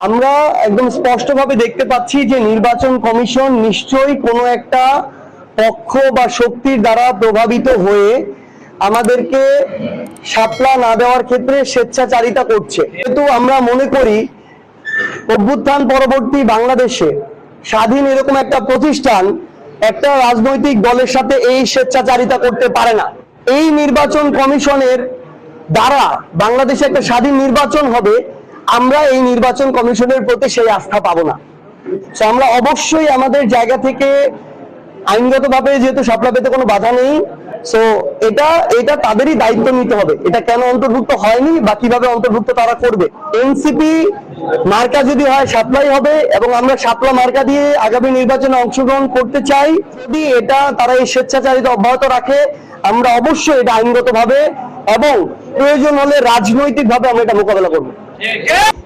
আমরা একদম স্পষ্টভাবে দেখতে পাচ্ছি যে নির্বাচন কমিশন নিশ্চয়ই কোনো একটা পক্ষ বা শক্তির দ্বারা প্রভাবিত হয়ে আমাদেরকে সাপলা না দেওয়ার ক্ষেত্রে স্বেচ্ছাচারিতা করছে। কিন্তু আমরা মনে করি, অভ্যুত্থান পরবর্তী বাংলাদেশে স্বাধীন এরকম একটা প্রতিষ্ঠান একটা রাজনৈতিক দলের সাথে এই স্বেচ্ছাচারিতা করতে পারে না। এই নির্বাচন কমিশনের দ্বারা বাংলাদেশে একটা স্বাধীন নির্বাচন হবে আমরা এই নির্বাচন কমিশনের প্রতি সেই আস্থা পাবো না। আমরা অবশ্যই আমাদের জায়গা থেকে আইনগতভাবে যেহেতু সাপলা পেতে কোনো বাধা নেই সো এটা এটা তাদেরই দায়িত্ব নিতে হবে। এটা কেন অন্তর্ভুক্ত হয়নি বা কীভাবে অন্তর্ভুক্ত তারা করবে? এনসিপি মার্কা যদি হয়, সাপ্লাই হবে এবং আমরা সাপলা মার্কা দিয়ে আগামী নির্বাচনে অংশগ্রহণ করতে চাই, যদি এটা তারা এই স্বেচ্ছাচারিতা অব্যাহত রাখে, আমরা অবশ্যই এটা আইনগতভাবে এবং প্রয়োজন হলে রাজনৈতিকভাবে আমরা এটা মোকাবেলা করব। Nie, nie!